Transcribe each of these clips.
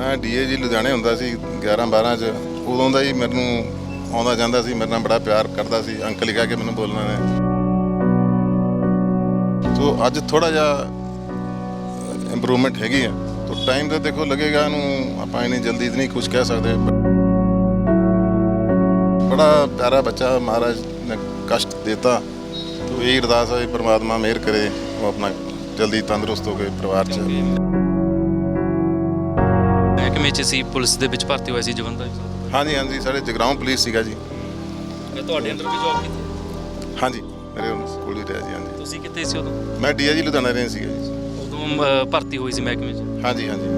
ਮੈਂ ਡੀਏਜੀ ਲੁਧਿਆਣੇ ਹੁੰਦਾ ਸੀ 11 12 ਚ। ਉਦੋਂ ਦਾ ਹੀ ਮੈਨੂੰ ਆਉਂਦਾ ਜਾਂਦਾ ਸੀ, ਮੇਰੇ ਨਾਲ ਬੜਾ ਪਿਆਰ ਕਰਦਾ ਸੀ, ਅੰਕਲ ਹੀ ਕਹਿ ਕੇ ਮੈਨੂੰ ਬੋਲਣਾ ਨੇ ਸੋ ਅੱਜ ਥੋੜਾ ਜਿਹਾ ਇੰਪਰੂਵਮੈਂਟ ਹੈਗੀ ਆ। ਤੋ ਟਾਈਮ ਤੇ ਦੇਖੋ ਲੱਗੇਗਾ ਇਹਨੂੰ, ਆਪਾਂ ਇੰਨੀ ਜਲਦੀ ਨਹੀਂ ਕੁਝ ਕਹਿ ਸਕਦੇ। ਬੜਾ ਪਿਆਰਾ ਬੱਚਾ ਮਹਾਰਾਜ ਨੇ ਕਸ਼ਟ ਦਿੱਤਾ। ਤੋ ਇਹ ਅਰਦਾਸ ਹੈ ਪਰਮਾਤਮਾ ਮਿਹਰ ਕਰੇ, ਉਹ ਆਪਣਾ ਜਲਦੀ ਤੰਦਰੁਸਤ ਹੋ ਕੇ ਪਰਿਵਾਰ ਚ। ਮਹਿਕਮੇ 'ਚ ਸੀ? ਪੁਲਿਸ ਦੇ ਵਿੱਚ ਭਰਤੀ ਹੋਇਆ ਸੀ ਜਵੰਦਾ ਜੀ ਹਾਂਜੀ ਹਾਂਜੀ ਸਾਡੇ ਜਗਰਾਉਂ ਪੁਲਿਸ ਸੀਗਾ ਜੀ। ਮੈਂ ਤੁਹਾਡੇ ਅੰਦਰ ਵੀ ਜੌਬ ਕੀਤੀ? ਹਾਂਜੀ ਮੇਰੇ ਸਕੂਲ ਹੀ ਰਿਹਾ ਜੀ ਹਾਂਜੀ। ਤੁਸੀਂ ਕਿੱਥੇ ਸੀ ਉਦੋਂ? ਮੈਂ ਡੀਆਈਜੀ ਲੁਧਿਆਣਾ ਰਹੇ ਸੀਗਾ ਜੀ। ਉਦੋਂ ਅਹ, ਭਰਤੀ ਹੋਈ ਸੀ ਮਹਿਕਮੇ 'ਚ? ਹਾਂਜੀ ਹਾਂਜੀ।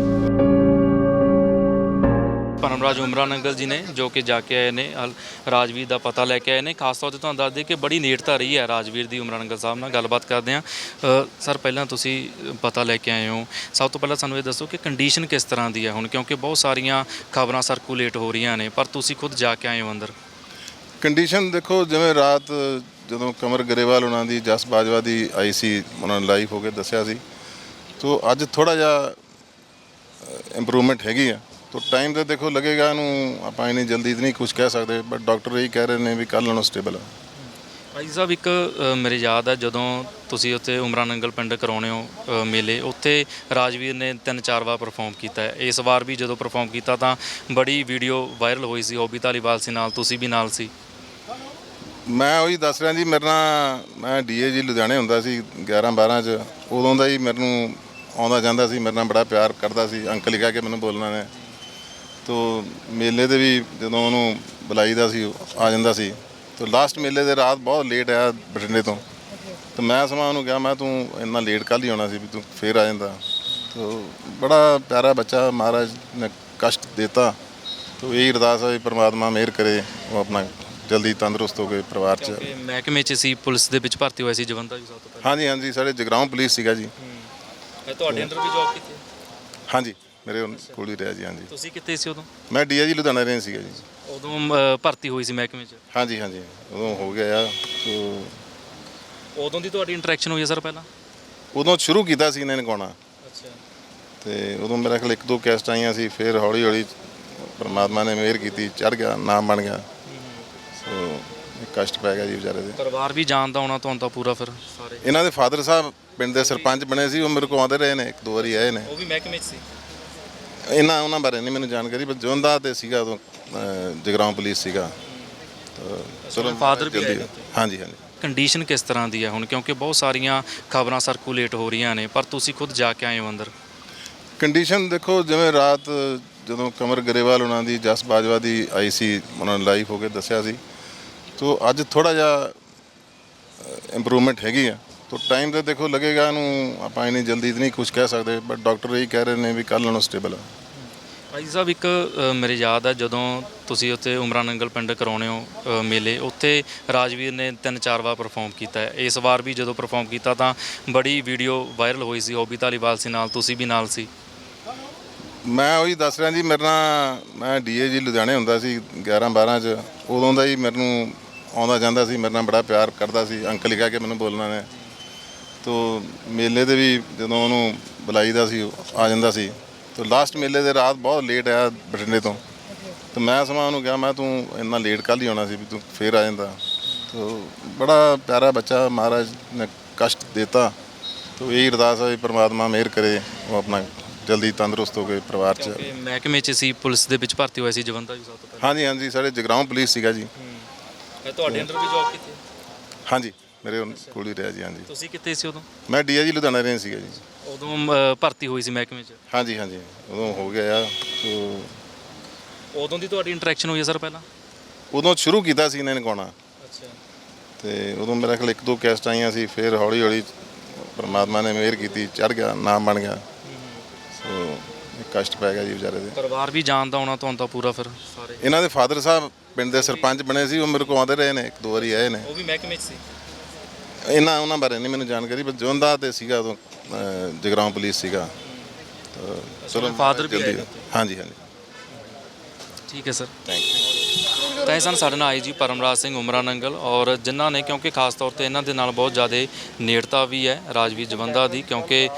ਪਰਮਰਾਜ ਉਮਰਾ ਨੰਗਲ ਜੀ ਨੇ, ਜੋ ਕਿ ਜਾ ਕੇ ਆਏ ਨੇ, ਹਲ- ਰਾਜਵੀਰ ਦਾ ਪਤਾ ਲੈ ਕੇ ਆਏ ਨੇ। ਖਾਸ ਤੌਰ ਤੇ ਤੁਹਾਨੂੰ ਦੱਸ ਦਈਏ ਕਿ ਬੜੀ ਨੇੜਤਾ ਰਹੀ ਹੈ ਰਾਜਵੀਰ ਦੀ ਉਮਰਾ ਨੰਗਲ ਸਾਹਿਬ ਨਾਲ ਗੱਲਬਾਤ ਕਰਦੇ ਹਾਂ। ਸਰ, ਪਹਿਲਾਂ ਤੁਸੀਂ ਪਤਾ ਲੈ ਕੇ ਆਏ ਹੋ। ਸਭ ਤੋਂ ਪਹਿਲਾਂ ਸਾਨੂੰ ਇਹ ਦੱਸੋ ਕਿ ਕੰਡੀਸ਼ਨ ਕਿਸ ਤਰ੍ਹਾਂ ਦੀ ਹੈ ਹੁਣ, ਕਿਉਂਕਿ ਬਹੁਤ ਸਾਰੀਆਂ ਖਬਰਾਂ ਸਰਕੂਲੇਟ ਹੋ ਰਹੀਆਂ ਨੇ, ਪਰ ਤੁਸੀਂ ਖੁਦ ਜਾ ਕੇ ਆਏ ਹੋ ਅੰਦਰ। ਕੰਡੀਸ਼ਨ ਦੇਖੋ, ਜਿਵੇਂ ਰਾਤ ਜਦੋਂ ਕਮਰ ਗਰੇਵਾਲ ਉਹਨਾਂ ਦੀ, ਜਸ ਬਾਜਵਾ ਦੀ ਆਈ ਸੀ, ਉਹਨਾਂ ਨੇ ਲਾਈਵ ਹੋ ਕੇ ਦੱਸਿਆ ਸੀ। ਤੋ ਅੱਜ ਥੋੜਾ ਜਿਹਾ ਇੰਪਰੂਵਮੈਂਟ ਹੈਗੀ ਆ। ਤੋ ਟਾਈਮ ਤੇ ਦੇਖੋ ਲੱਗੇਗਾ ਇਹਨੂੰ ਆਪਾਂ ਇੰਨੀ ਜਲਦੀ ਨਹੀਂ ਕੁਝ ਕਹਿ ਸਕਦੇ ਬਟ ਡਾਕਟਰ ਇਹ ਕਹਿ ਰਹੇ ਨੇ ਵੀ ਕੱਲ੍ਹ ਨਾਲੋਂ ਸਟੇਬਲ ਆ। ਭਾਈ ਸਾਹਿਬ ਇੱਕ ਅ, ਮੇਰੇ ਯਾਦ ਹੈ ਜਦੋਂ ਤੁਸੀਂ ਉੱਥੇ ਉਮਰਾ ਨੰਗਲ ਪਿੰਡ ਕਰਾਉਣੇ ਹੋ ਅ, ਮੇਲੇ ਉੱਥੇ ਰਾਜਵੀਰ ਨੇ ਤਿੰਨ ਚਾਰ ਵਾਰ ਪਰਫਾਰਮ ਕੀਤਾ ਹੈ। ਇਸ ਵਾਰ ਵੀ ਜਦੋਂ ਪਰਫਾਰਮ ਕੀਤਾ ਤਾਂ ਬੜੀ ਵੀਡੀਓ ਵਾਇਰਲ ਹੋਈ ਸੀ ਓਬੀ ਧਾਲੀਵਾਲ ਸੀ ਨਾਲ ਤੁਸੀਂ ਵੀ ਨਾਲ ਸੀ। ਮੈਂ ਉਹੀ ਦੱਸ ਰਿਹਾ ਜੀ ਮੇਰੇ ਨਾਲ ਮੈਂ ਡੀਏਜੀ ਲੁਧਿਆਣੇ ਹੁੰਦਾ ਸੀ 11 12 ਚ ਉਦੋਂ ਦਾ ਹੀ ਮੈਨੂੰ ਆਉਂਦਾ ਜਾਂਦਾ ਸੀ ਮੇਰੇ ਨਾਲ ਬੜਾ ਪਿਆਰ ਕਰਦਾ ਸੀ ਅੰਕਲ ਹੀ ਕਹਿ ਕੇ ਮੈਨੂੰ ਬੋਲਣਾ ਨੇ। ਤੋ ਮੇਲੇ ਤੇ ਵੀ ਜਦੋਂ ਉਹਨੂੰ ਬੁਲਾਈਦਾ ਸੀ ਆ ਜਾਂਦਾ ਸੀ ਤੋ ਲਾਸਟ ਮੇਲੇ ਦੇ ਰਾਤ ਬਹੁਤ ਲੇਟ ਆਇਆ ਬਠਿੰਡੇ ਤੋਂ। ਤੇ ਮੈਂ ਸਮਾਂ ਉਹਨੂੰ ਕਿਹਾ ਮੈਂ ਤੂੰ ਇੰਨਾ ਲੇਟ ਕੱਲ੍ਹ ਹੀ ਆਉਣਾ ਸੀ ਵੀ ਤੂੰ ਫੇਰ ਆ ਜਾਂਦਾ। ਤੋ ਬੜਾ ਪਿਆਰਾ ਬੱਚਾ ਮਹਾਰਾਜ ਨੇ ਕਸ਼ਟ ਦਿੱਤਾ। ਤੋ ਇਹ ਅਰਦਾਸ ਹੈ ਵੀ ਪ੍ਰਮਾਤਮਾ ਮਿਹਰ ਕਰੇ ਉਹ ਆਪਣਾ ਜਲਦੀ ਤੰਦਰੁਸਤ ਹੋ ਕੇ ਪਰਿਵਾਰ ਚ ਕਿਉਂਕਿ ਮਹਿਕਮੇ 'ਚ ਸੀ ਪੁਲਿਸ ਦੇ ਵਿੱਚ ਭਰਤੀ ਹੋਇਆ ਸੀ ਜਵੰਦਾ ਜੀ ਸਭ ਤੋਂ ਪਹਿਲਾਂ। ਹਾਂਜੀ ਹਾਂਜੀ ਸਾਡੇ ਜਗਰਾਉਂ ਪੁਲਿਸ ਸੀਗਾ ਜੀ। ਮੈਂ ਤੁਹਾਡੇ ਅੰਦਰ ਵੀ ਜੌਬ ਕੀਤੀ ਹਾਂਜੀ। ਮੇਰੇ ਕੋਲ ਹੀ ਰਿਹਾ ਜੀ ਹਾਂਜੀ। ਤੁਸੀਂ ਕਿੱਥੇ ਸੀ ਉਦੋਂ? ਮੈਂ ਡੀਆਈਜੀ ਲੁਧਿਆਣਾ ਰਹੇ ਸੀਗਾ ਜੀ। ਉਦੋਂ ਭਰਤੀ ਹੋਈ ਸੀ ਮਹਿਕਮੇ 'ਚ? ਹਾਂਜੀ ਹਾਂਜੀ। ਉਦੋਂ ਹੋ ਗਿਆ ਆ ਤੋ ਉਦੋਂ ਦੀ ਤੁਹਾਡੀ ਇੰਟਰੈਕਸ਼ਨ ਹੋਈ ਹੈ ਸਰ ਪਹਿਲਾਂ? ਉਦੋਂ ਸ਼ੁਰੂ ਕੀਤਾ ਸੀ ਇਹਨਾਂ ਨੇ ਗਾਉਣਾ। ਅੱਛਾ। ਤੇ ਉਦੋਂ ਮੇਰਾ ਖਿਆਲ ਇੱਕ ਦੋ ਕੈਸਟ ਆਈਆਂ ਸੀ ਫਿਰ ਹੌਲੀ ਹੌਲੀ ਪਰਮਾਤਮਾ ਨੇ ਮਿਹਰ ਕੀਤੀ ਚੜ ਗਿਆ ਨਾਮ ਬਣ ਗਿਆ। ਸੋ ਇਹ ਕਸ਼ਟ ਪੈ ਗਿਆ ਜੀ ਵਿਚਾਰੇ ਦੇ। ਪਰਿਵਾਰ ਵੀ ਜਾਣਦਾ ਹੋਣਾ ਤੁਹਾਨੂੰ ਤਾਂ ਪੂਰਾ ਫਿਰ ਸਾਰੇ। ਇਹਨਾਂ ਦੇ ਫਾਦਰ ਸਾਹਿਬ ਪਿੰਡ ਦੇ ਸਰਪੰਚ ਬਣੇ ਸੀ ਉਹ ਮੇਰੇ ਕੋਲ ਆਉਂਦੇ ਰਹੇ ਨੇ ਇੱਕ ਦੋ ਵਾਰੀ ਆਏ ਨੇ। ਉਹ ਵੀ ਮਹਿਕਮੇ 'ਚ ਸੀ? ਇਹਨਾਂ ਉਹਨਾਂ ਬਾਰੇ ਨਹੀਂ ਮੈਨੂੰ ਜਾਣਕਾਰੀ ਪਰ ਜੋਂਦਾ ਤੇ ਸੀਗਾ ਉਦੋਂ ਅਹ, ਜਗਰਾਉਂ ਪੁਲਿਸ ਸੀਗਾ। ਤਾਂ ਚਲੋ father ਵੀ ਜਲਦੀ ਉੱਥੇ। ਹਾਂਜੀ ਹਾਂਜੀ। ਕੰਡੀਸ਼ਨ ਕਿਸ ਤਰ੍ਹਾਂ ਦੀ ਹੈ ਹੁਣ? ਕਿਉਂਕਿ ਬਹੁਤ ਸਾਰੀਆਂ ਖਬਰਾਂ ਸਰਕੂਲੇਟ ਹੋ ਰਹੀਆਂ ਨੇ ਪਰ ਤੁਸੀਂ ਖੁਦ ਜਾ ਕੇ ਆਏ ਹੋ ਅੰਦਰ? ਕੰਡੀਸ਼ਨ ਦੇਖੋ ਜਿਵੇਂ ਰਾਤ ਜਦੋਂ ਕਮਰ ਗਰੇਵਾਲ ਉਹਨਾਂ ਦੀ ਜਸ ਬਾਜਵਾ ਦੀ ਆਈ ਸੀ ਉਹਨਾਂ ਨੇ ਲਾਈਵ ਹੋ ਕੇ ਦੱਸਿਆ ਸੀ। ਤੋ ਅੱਜ ਥੋੜਾ ਜਿਹਾ ਇੰਪਰੂਵਮੈਂਟ ਹੈਗੀ ਆ। ਤੋ ਟਾਈਮ ਤੇ ਦੇਖੋ ਲੱਗੇਗਾ ਇਹਨੂੰ ਆਪਾਂ ਇੰਨੀ ਜਲਦੀ ਨਹੀਂ ਕੁਝ ਕਹਿ ਸਕਦੇ ਬਟ ਡਾਕਟਰ ਇਹ ਕਹਿ ਰਹੇ ਨੇ ਵੀ ਕੱਲ੍ਹ ਨਾਲੋਂ ਸਟੇਬਲ ਆ। ਭਾਈ ਸਾਹਿਬ ਇੱਕ ਅ, ਮੇਰੇ ਯਾਦ ਹੈ ਜਦੋਂ ਤੁਸੀਂ ਉੱਥੇ ਉਮਰਾ ਨੰਗਲ ਪਿੰਡ ਕਰਾਉਣੇ ਹੋ ਅ, ਮੇਲੇ ਉੱਥੇ ਰਾਜਵੀਰ ਨੇ ਤਿੰਨ ਚਾਰ ਵਾਰ ਪਰਫਾਰਮ ਕੀਤਾ ਹੈ। ਇਸ ਵਾਰ ਵੀ ਜਦੋਂ ਪਰਫਾਰਮ ਕੀਤਾ ਤਾਂ ਬੜੀ ਵੀਡੀਓ ਵਾਇਰਲ ਹੋਈ ਸੀ ਓਬੀ ਧਾਲੀਵਾਲ ਸੀ ਨਾਲ ਤੁਸੀਂ ਵੀ ਨਾਲ ਸੀ। ਮੈਂ ਉਹੀ ਦੱਸ ਰਿਹਾ ਜੀ ਮੇਰੇ ਨਾਲ ਮੈਂ ਡੀਏਜੀ ਲੁਧਿਆਣੇ ਹੁੰਦਾ ਸੀ 11 12 ਚ ਉਦੋਂ ਦਾ ਹੀ ਮੈਨੂੰ ਆਉਂਦਾ ਜਾਂਦਾ ਸੀ ਮੇਰੇ ਨਾਲ ਬੜਾ ਪਿਆਰ ਕਰਦਾ ਸੀ ਅੰਕਲ ਹੀ ਕਹਿ ਕੇ ਮੈਨੂੰ ਬੋਲਣਾ ਨੇ। ਤੋ ਮੇਲੇ ਤੇ ਵੀ ਜਦੋਂ ਉਹਨੂੰ ਬੁਲਾਈਦਾ ਸੀ ਆ ਜਾਂਦਾ ਸੀ ਤੋ ਲਾਸਟ ਮੇਲੇ ਦੇ ਰਾਤ ਬਹੁਤ ਲੇਟ ਆਇਆ ਬਠਿੰਡੇ ਤੋਂ। ਤੇ ਮੈਂ ਸਮਾਂ ਉਹਨੂੰ ਕਿਹਾ ਮੈਂ ਤੂੰ ਇੰਨਾ ਲੇਟ ਕੱਲ੍ਹ ਹੀ ਆਉਣਾ ਸੀ ਵੀ ਤੂੰ ਫੇਰ ਆ ਜਾਂਦਾ। ਤੋ ਬੜਾ ਪਿਆਰਾ ਬੱਚਾ ਮਹਾਰਾਜ ਨੇ ਕਸ਼ਟ ਦਿੱਤਾ। ਤੋ ਇਹ ਅਰਦਾਸ ਹੈ ਪ੍ਰਮਾਤਮਾ ਮਿਹਰ ਕਰੇ ਉਹ ਆਪਣਾ ਜਲਦੀ ਤੰਦਰੁਸਤ ਹੋ ਕੇ ਪਰਿਵਾਰ ਚ ਕਿਉਂਕਿ ਮਹਿਕਮੇ 'ਚ ਸੀ ਪੁਲਿਸ ਦੇ ਵਿੱਚ ਭਰਤੀ ਹੋਇਆ ਸੀ ਜਵੰਦਾ ਜੀ ਸਭ ਤੋਂ ਪਹਿਲਾਂ। ਹਾਂਜੀ ਹਾਂਜੀ ਸਾਡੇ ਜਗਰਾਉਂ ਪੁਲਿਸ ਸੀਗਾ ਜੀ। ਮੈਂ ਤੁਹਾਡੇ ਅੰਦਰ ਵੀ ਜੌਬ ਕੀਤੀ? ਹਾਂਜੀ। ਮੇਰੇ ਕੋਲ ਹੀ ਰਿਹਾ ਜੀ ਹਾਂਜੀ। ਤੁਸੀਂ ਕਿੱਥੇ ਸੀ ਉਦੋਂ? ਮੈਂ ਡੀਆਈਜੀ ਲੁਧਿਆਣਾ ਰਹੇ ਸੀਗਾ ਜੀ। ਉਦੋਂ ਭਰਤੀ ਹੋਈ ਸੀ ਮਹਿਕਮੇ 'ਚ? ਹਾਂਜੀ ਹਾਂਜੀ। ਉਦੋਂ ਹੋ ਗਿਆ। ਆ ਤੋ ਉਦੋਂ ਦੀ ਤੁਹਾਡੀ ਇੰਟਰੈਕਸ਼ਨ ਹੋਈ ਹੈ ਸਰ ਪਹਿਲਾਂ? ਉਦੋਂ ਸ਼ੁਰੂ ਕੀਤਾ ਸੀ ਇਹਨਾਂ ਨੇ ਗਾਉਣਾ ਅੱਛਾ। ਤੇ ਉਦੋਂ ਮੇਰਾ ਖਿਆਲ ਇੱਕ ਦੋ ਕੈਸਟ ਆਈਆਂ ਸੀ ਫਿਰ ਹੌਲੀ ਹੌਲੀ ਪਰਮਾਤਮਾ ਨੇ ਮਿਹਰ ਕੀਤੀ ਚੜ ਗਿਆ ਨਾਮ ਬਣ ਗਿਆ। ਸੋ ਇਹ ਕਸ਼ਟ ਪੈ ਗਿਆ ਜੀ ਵਿਚਾਰੇ ਦੇ। ਪਰਿਵਾਰ ਵੀ ਜਾਣਦਾ ਹੋਣਾ ਤੁਹਾਨੂੰ ਤਾਂ ਪੂਰਾ ਫਿਰ ਸਾਰੇ। ਇਹਨਾਂ ਦੇ ਫਾਦਰ ਸਾਹਿਬ ਪਿੰਡ ਦੇ ਸਰਪੰਚ ਬਣੇ ਸੀ ਉਹ ਮੇਰੇ ਕੋਲ ਆਉਂਦੇ ਰਹੇ ਨੇ ਇੱਕ ਦੋ ਵਾਰੀ ਆਏ ਨੇ। ਉਹ ਵੀ ਮਹਿਕਮੇ 'ਚ ਸੀ? ਇਹਨਾਂ ਉਹਨਾਂ ਬਾਰੇ ਨਹੀਂ ਮੈਨੂੰ ਜਾਣਕਾਰੀ ਪਰ ਜੋਂਦਾ ਤੇ ਸੀਗਾ ਉਦੋਂ ਅਹ, ਜਗਰਾਉਂ ਪੁਲਿਸ ਸੀਗਾ। ਤਾਂ ਚਲੋ father ਵੀ ਆਏ ਜਲਦੀ। ਹਾਂਜੀ ਹਾਂਜੀ। ਠੀਕ ਹੈ ਸਰ। ਥੈਂਕ ਯੂ ਤਾਂ ਇਹ ਸਨ ਸਾਡੇ ਨਾਲ ਆਈ ਜੀ ਪਰਮਰਾਜ ਸਿੰਘ ਉਮਰਾ ਨੰਗਲ ਔਰ ਜਿਨ੍ਹਾਂ ਨੇ ਕਿਉਂਕਿ ਖਾਸ ਤੌਰ ਤੇ ਇਹਨਾਂ ਦੇ ਨਾਲ ਬਹੁਤ ਜ਼ਿਆਦਾ ਨੇੜਤਾ ਵੀ ਹੈ ਰਾਜਵੀਰ ਜਵੰਦਾ ਦੀ, ਕਿਉਂਕਿ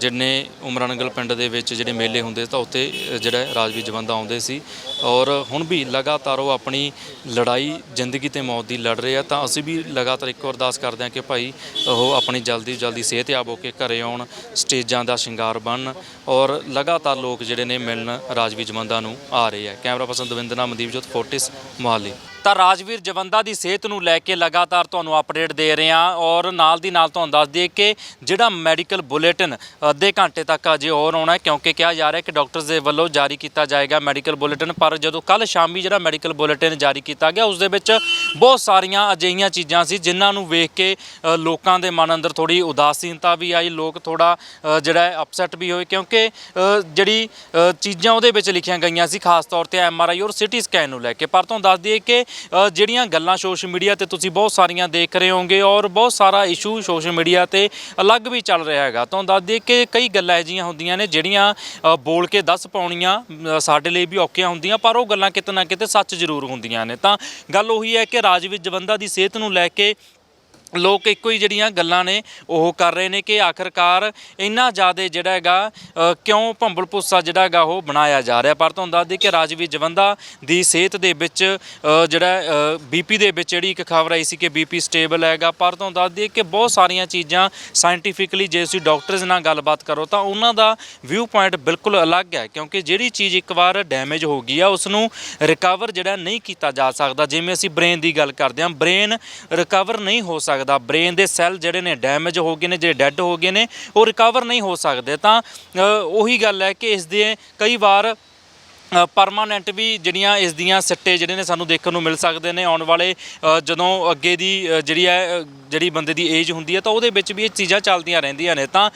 ਜਿੰਨੇ ਉਮਰਾ ਨੰਗਲ ਪਿੰਡ ਦੇ ਵਿੱਚ ਜਿਹੜੇ ਮੇਲੇ ਹੁੰਦੇ ਤਾਂ ਉੱਥੇ ਜਿਹੜਾ ਰਾਜਵੀਰ ਜਵੰਦਾ ਆਉਂਦੇ ਸੀ ਔਰ ਹੁਣ ਵੀ ਲਗਾਤਾਰ ਉਹ ਆਪਣੀ ਲੜਾਈ, ਜ਼ਿੰਦਗੀ ਤੇ ਮੌਤ ਦੀ ਲੜ ਰਹੇ ਆ ਤਾਂ ਅਸੀਂ ਵੀ ਲਗਾਤਾਰ ਇੱਕ ਅਰਦਾਸ ਕਰਦੇ ਹਾਂ ਕਿ ਭਾਈ ਉਹ ਆਪਣੀ ਜਲਦੀ ਤੋਂ ਜਲਦੀ ਸਿਹਤਯਾਬ ਹੋ ਕੇ ਘਰੇ ਆਉਣ, ਸਟੇਜਾਂ ਦਾ ਸ਼ਿੰਗਾਰ ਬਣਨ ਔਰ ਲਗਾਤਾਰ ਲੋਕ ਜਿਹੜੇ ਨੇ ਮਿਲਣ ਰਾਜਵੀਰ ਜਵੰਦਾ ਨੂੰ ਆ ਰਹੇ ਆ। ਕੈਮਰਾ ਪਰਸਨ ਦਵਿੰਦਰ ਨਾਮ, ਮਨਦੀਪ ਜੋਤ ਫੋਰਟਿਸ ਮਾਲੀ ਤਾਂ ਰਾਜਵੀਰ ਜਵੰਦਾ ਦੀ ਸਿਹਤ ਨੂੰ ਲੈ ਕੇ ਲਗਾਤਾਰ ਤੁਹਾਨੂੰ ਅਪਡੇਟ ਦੇ ਰਹੇ ਹਾਂ ਔਰ ਨਾਲ ਦੀ ਨਾਲ ਤੁਹਾਨੂੰ ਦੱਸ ਦਈਏ ਕਿ ਜਿਹੜਾ ਮੈਡੀਕਲ ਬੁਲੇਟਿਨ ਅੱਧੇ ਘੰਟੇ ਤੱਕ ਅਜੇ ਹੋਰ ਆਉਣਾ ਹੈ, ਕਿਉਂਕਿ ਕਿਹਾ ਜਾ ਰਿਹਾ ਕਿ ਡਾਕਟਰਸ ਦੇ ਵੱਲੋਂ ਜਾਰੀ ਕੀਤਾ ਜਾਏਗਾ ਮੈਡੀਕਲ ਬੁਲੇਟਿਨ, ਪਰ ਜਦੋਂ ਕੱਲ ਸ਼ਾਮੀ ਜਿਹੜਾ ਮੈਡੀਕਲ ਬੁਲੇਟਿਨ ਜਾਰੀ ਕੀਤਾ ਗਿਆ, ਉਸ ਦੇ ਵਿੱਚ ਬਹੁਤ ਸਾਰੀਆਂ ਅਜਿਹੀਆਂ ਚੀਜ਼ਾਂ ਸੀ ਜਿਨ੍ਹਾਂ ਨੂੰ ਵੇਖ ਕੇ ਲੋਕਾਂ ਦੇ ਮਨ ਅੰਦਰ ਥੋੜੀ ਉਦਾਸੀਨਤਾ ਵੀ ਆਈ, ਲੋਕ ਥੋੜਾ ਜਿਹੜਾ ਅਪਸੈਟ ਵੀ ਹੋਏ, ਕਿਉਂਕਿ ਜਿਹੜੀ ਚੀਜ਼ਾਂ ਉਹਦੇ ਵਿੱਚ ਲਿਖੀਆਂ ਗਈਆਂ ਸੀ, ਖਾਸ ਤੌਰ ਤੇ ਐਮਆਰਆਈ ਔਰ ਸਿਟੀ ਸਕੈਨ ਨੂੰ ਲੈ ਕੇ। ਪਰ ਤੁਹਾਨੂੰ ਦੱਸ ਦਈਏ ਕਿ ਅ, ਜਿਹੜੀਆਂ ਗੱਲਾਂ ਸੋਸ਼ਲ ਮੀਡੀਆ ਤੇ ਤੁਸੀਂ ਬਹੁਤ ਸਾਰੀਆਂ ਦੇਖ ਰਹੇ ਹੋਵੋਗੇ ਔਰ ਬਹੁਤ ਸਾਰਾ ਇਸ਼ੂ ਸੋਸ਼ਲ ਮੀਡੀਆ ਤੇ ਅਲੱਗ ਵੀ ਚੱਲ ਰਿਹਾ ਹੈਗਾ। ਤੁਹਾਨੂੰ ਦੱਸ ਦਈਏ ਕਿ ਕਈ ਗੱਲਾਂ ਇਹੋ ਜਿਹੀਆਂ ਹੁੰਦੀਆਂ ਨੇ ਜਿਹੜੀਆਂ ਅ, ਬੋਲ ਕੇ ਦੱਸ ਪਾਉਣੀਆਂ ਅ, ਸਾਡੇ ਲਈ ਵੀ ਔਖੀਆਂ ਹੁੰਦੀਆਂ ਪਰ ਉਹ ਗੱਲਾਂ ਕਿਤੇ ਨਾ ਕਿਤੇ ਸੱਚ ਜ਼ਰੂਰ ਹੁੰਦੀਆਂ ਨੇ। ਤਾਂ ਗੱਲ ਉਹੀ ਹੈ ਕਿ ਰਾਜਵੀਰ ਜਵੰਦਾ ਦੀ ਸਿਹਤ ਨੂੰ ਲੈ ਕੇ ਲੋਕ ਇੱਕੋ ਹੀ ਜਿਹੜੀਆਂ ਗੱਲਾਂ ਨੇ ਉਹ ਕਰ ਰਹੇ ਨੇ ਕਿ ਆਖਰਕਾਰ ਇੰਨਾ ਜ਼ਿਆਦਾ ਜਿਹੜਾ ਹੈਗਾ ਅ, ਕਿਉਂ ਭੰਬਲ ਭੁੱਸਾ ਜਿਹੜਾ ਹੈਗਾ ਉਹ ਬਣਾਇਆ ਜਾ ਰਿਹਾ। ਪਰ ਤੁਹਾਨੂੰ ਦੱਸ ਦਈਏ ਕਿ ਰਾਜਵੀਰ ਜਵੰਦਾ ਦੀ ਸਿਹਤ ਦੇ ਵਿੱਚ ਅ, ਜਿਹੜਾ ਬੀਪੀ ਦੇ ਵਿੱਚ ਜਿਹੜੀ ਇੱਕ ਖਬਰ ਆਈ ਸੀ ਕਿ ਬੀਪੀ ਸਟੇਬਲ ਹੈਗਾ। ਪਰ ਤੁਹਾਨੂੰ ਦੱਸ ਦਈਏ ਕਿ ਬਹੁਤ ਸਾਰੀਆਂ ਚੀਜ਼ਾਂ ਸਾਇੰਟੀਫਿਕਲੀ ਜੇ ਤੁਸੀਂ ਡਾਕਟਰਸ ਨਾਲ ਗੱਲਬਾਤ ਕਰੋ ਤਾਂ ਉਹਨਾਂ ਦਾ ਵਿਊ ਪੁਆਇੰਟ ਬਿਲਕੁਲ ਅਲੱਗ ਹੈ ਕਿਉਂਕਿ ਜਿਹੜੀ ਚੀਜ਼ ਇੱਕ ਵਾਰ ਡੈਮੇਜ ਹੋ ਗਈ ਆ ਉਸ ਨੂੰ ਰਿਕਵਰ ਜਿਹੜਾ ਨਹੀਂ ਕੀਤਾ ਜਾ ਸਕਦਾ। ਜਿਵੇਂ ਅਸੀਂ ਬ੍ਰੇਨ ਦੀ ਗੱਲ ਕਰਦੇ ਹਾਂ ਬ੍ਰੇਨ ਰਿਕਵਰ ਨਹੀਂ ਹੋ ਸਕਦਾ। ਸਕਦਾ। ਬ੍ਰੇਨ ਦੇ ਸੈੱਲ ਜਿਹੜੇ ਨੇ ਡੈਮੇਜ ਹੋ ਗਏ ਨੇ ਜਿਹੜੇ ਡੈੱਡ ਹੋ ਗਏ ਨੇ ਉਹ ਰਿਕਵਰ ਨਹੀਂ ਹੋ ਸਕਦੇ। ਤਾਂ ਅ, ਉਹੀ ਗੱਲ ਹੈ ਕਿ ਇਸ ਦੇ ਕਈ ਵਾਰ ਪਰਮਾਨੈਂਟ ਵੀ ਜਿਹੜੀਆਂ ਇਸ ਦੀਆਂ ਸਿੱਟੇ ਜਿਹੜੇ ਨੇ ਸਾਨੂੰ ਦੇਖਣ ਨੂੰ ਮਿਲ ਸਕਦੇ ਨੇ ਆਉਣ ਵਾਲੇ ਜਦੋਂ ਅੱਗੇ ਦੀ ਜਿਹੜੀ ਹੈ ਜਿਹੜੀ ਬੰਦੇ ਦੀ ਏਜ ਹੁੰਦੀ ਹੈ ਤਾਂ ਉਹਦੇ ਵਿੱਚ ਵੀ ਇਹ ਚੀਜ਼ਾਂ ਚੱਲਦੀਆਂ ਰਹਿੰਦੀਆਂ ਨੇ। ਤਾਂ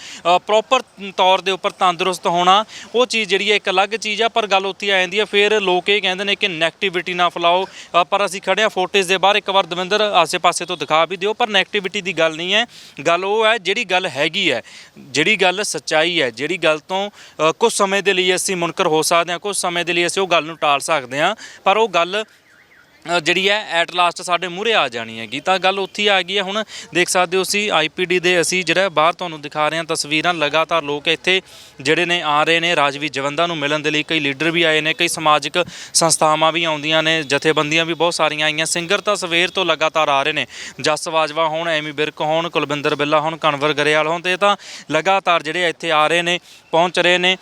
ਪ੍ਰੋਪਰ ਤੌਰ ਦੇ ਉੱਪਰ ਤੰਦਰੁਸਤ ਹੋਣਾ ਉਹ ਚੀਜ਼ ਜਿਹੜੀ ਹੈ ਇੱਕ ਅਲੱਗ ਚੀਜ਼ ਆ ਪਰ ਗੱਲ ਉੱਥੇ ਆ ਜਾਂਦੀ ਹੈ। ਫਿਰ ਲੋਕ ਇਹ ਕਹਿੰਦੇ ਨੇ ਕਿ ਨੈਗੇਟਿਵਿਟੀ ਨਾ ਫੈਲਾਓ। ਪਰ ਅਸੀਂ ਖੜੇ ਆ ਫੋਟੇਜ ਦੇ ਬਾਹਰ ਇੱਕ ਵਾਰ ਦਵਿੰਦਰ ਆਸੇ-ਪਾਸੇ ਤੋਂ ਦਿਖਾ ਵੀ ਦਿਓ ਪਰ ਨੈਗੇਟਿਵਿਟੀ ਦੀ ਗੱਲ ਨਹੀਂ ਹੈ। ਗੱਲ ਉਹ ਹੈ ਜਿਹੜੀ ਗੱਲ ਹੈਗੀ ਹੈ ਜਿਹੜੀ ਗੱਲ ਸੱਚਾਈ ਹੈ ਜਿਹੜੀ ਗੱਲ ਤੋਂ ਅ, ਕੁਝ ਸਮੇਂ ਦੇ ਲਈ ਅਸੀਂ ਮੁਨਕਰ ਹੋ ਸਕਦੇ ਹਾਂ ਕੁਝ ਸਮੇਂ ਦੇ ਲਈ ਅਸੀਂ ਉਹ ਗੱਲ ਨੂੰ ਟਾਲ ਸਕਦੇ ਹਾਂ। ਪਰ ਉਹ ਗੱਲ ਜਿਹੜੀ ਹੈ, ਐਟ ਲਾਸਟ ਸਾਡੇ ਮੂਹਰੇ ਆ ਜਾਣੀ ਹੈਗੀ। ਤਾਂ ਗੱਲ ਉੱਥੇ ਹੀ ਆ ਗਈ ਹੈ। ਹੁਣ ਦੇਖ ਸਕਦੇ ਹੋ ਅਸੀਂ ਆਈਪੀਡੀ ਦੇ ਅਸੀਂ ਜਿਹੜਾ ਬਾਹਰ ਤੁਹਾਨੂੰ ਦਿਖਾ ਰਹੇ ਹਾਂ, ਤਸਵੀਰਾਂ ਲਗਾਤਾਰ ਲੋਕ ਇੱਥੇ ਜਿਹੜੇ ਨੇ ਆ ਰਹੇ ਨੇ। ਰਾਜਵੀ ਜਵੰਦਾ ਨੂੰ ਮਿਲਣ ਦੇ ਲਈ ਕਈ ਲੀਡਰ ਵੀ ਆਏ ਨੇ, ਕਈ ਸਮਾਜਿਕ ਸੰਸਥਾਵਾਂ ਵੀ ਆਉਂਦੀਆਂ ਨੇ, ਜਥੇਬੰਦੀਆਂ ਵੀ ਬਹੁਤ ਸਾਰੀਆਂ ਆਈਆਂ। ਸਿੰਗਰ ਤਾਂ ਸਵੇਰ ਤੋਂ ਲਗਾਤਾਰ ਆ ਰਹੇ ਨੇ। ਜਸ ਬਾਜਵਾ ਹੋਣ, ਐਮੀ ਬਿਰਕ ਹੋਣ, ਕੁਲਵਿੰਦਰ ਬਿੱਲਾ ਹੋਣ, ਕਨਵਰ ਗਰੇਵਾਲ ਹੋਣ ਤੇ ਤਾਂ ਲਗਾਤਾਰ ਜਿਹੜੇ ਇੱਥੇ ਆ ਰਹੇ ਨੇ, ਪਹੁੰਚ ਰਹੇ ਨੇ।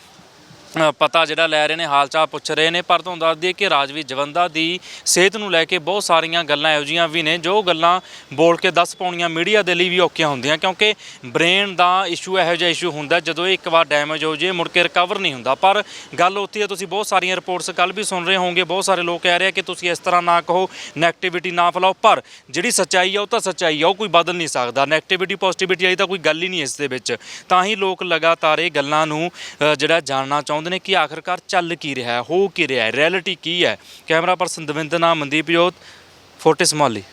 ਪਤਾ ਜਿਹੜਾ ਲੈ ਰਹੇ ਨੇ, ਹਾਲ ਚਾਲ ਪੁੱਛ ਰਹੇ ਨੇ, ਪਰ ਤੁਹਾਨੂੰ ਦੱਸ ਦਈਏ ਕਿ ਰਾਜਵੀਰ ਜਵੰਦਾ ਦੀ ਸਿਹਤ ਨੂੰ ਲੈ ਕੇ ਬਹੁਤ ਸਾਰੀਆਂ ਗੱਲਾਂ ਇਹੋ ਜਿਹੀਆਂ ਵੀ ਨੇ, ਜੋ ਗੱਲਾਂ ਬੋਲ ਕੇ ਦੱਸ ਪਾਉਣੀਆਂ ਮੀਡੀਆ ਦੇ ਲਈ ਵੀ ਔਖੀਆਂ ਹੁੰਦੀਆਂ, ਕਿਉਂਕਿ ਬ੍ਰੇਨ ਦਾ ਇਸ਼ੂ ਇਹੋ ਜਿਹਾ ਇਸ਼ੂ ਹੁੰਦਾ, ਜਦੋਂ ਇਹ ਇੱਕ ਵਾਰ ਡੈਮੇਜ ਹੋ ਜੇ, ਮੁੜ ਕੇ ਰਿਕਵਰ ਨਹੀਂ ਹੁੰਦਾ। ਪਰ ਗੱਲ ਉੱਥੇ ਹੈ ਤੁਸੀਂ ਬਹੁਤ ਸਾਰੀਆਂ ਰਿਪੋਰਟਸ ਕੱਲ ਵੀ ਸੁਣ ਰਹੇ ਹੋਵੋਗੇ, ਬਹੁਤ ਸਾਰੇ ਲੋਕ ਕਹਿ ਰਹੇ ਆ ਕਿ ਤੁਸੀਂ ਇਸ ਤਰ੍ਹਾਂ ਨਾ ਕਹੋ ਨੈਗੇਟਿਵਿਟੀ ਨਾ ਫੈਲਾਓ, ਪਰ ਜਿਹੜੀ ਸੱਚਾਈ ਆ, ਉਹ ਤਾਂ ਸੱਚਾਈ ਆ, ਉਹ ਕੋਈ ਬਦਲ ਨਹੀਂ ਸਕਦਾ। ਨੈਗੇਟਿਵਿਟੀ ਪੋਜ਼ਿਟਿਵਿਟੀ ਵਾਲੀ ਤਾਂ ਕੋਈ ਗੱਲ ਹੀ ਨਹੀਂ ਇਸ ਦੇ ਵਿੱਚ। ਤਾਂ ਹੀ ਲੋਕ ਲਗਾਤਾਰ ਇਹ ਗੱਲਾਂ ਨੂੰ ਜਿਹੜਾ ਜਾਣਨਾ ਚਾਹੁੰਦੇ ਨੇ ਕਿ ਆਖਰਕਾਰ ਚੱਲ ਕੀ ਰਿਹਾ ਹੈ, ਹੋ ਕੀ ਰਿਹਾ ਹੈ ਰਿਐਲਿਟੀ ਕੀ ਹੈ? ਕੈਮਰਾ ਪਰਸਨ ਦਵਿੰਦਰ ਨਾਮ, ਮਨਦੀਪ ਜੋਤ, ਫੋਰਟਿਸ ਮੌਲੀ।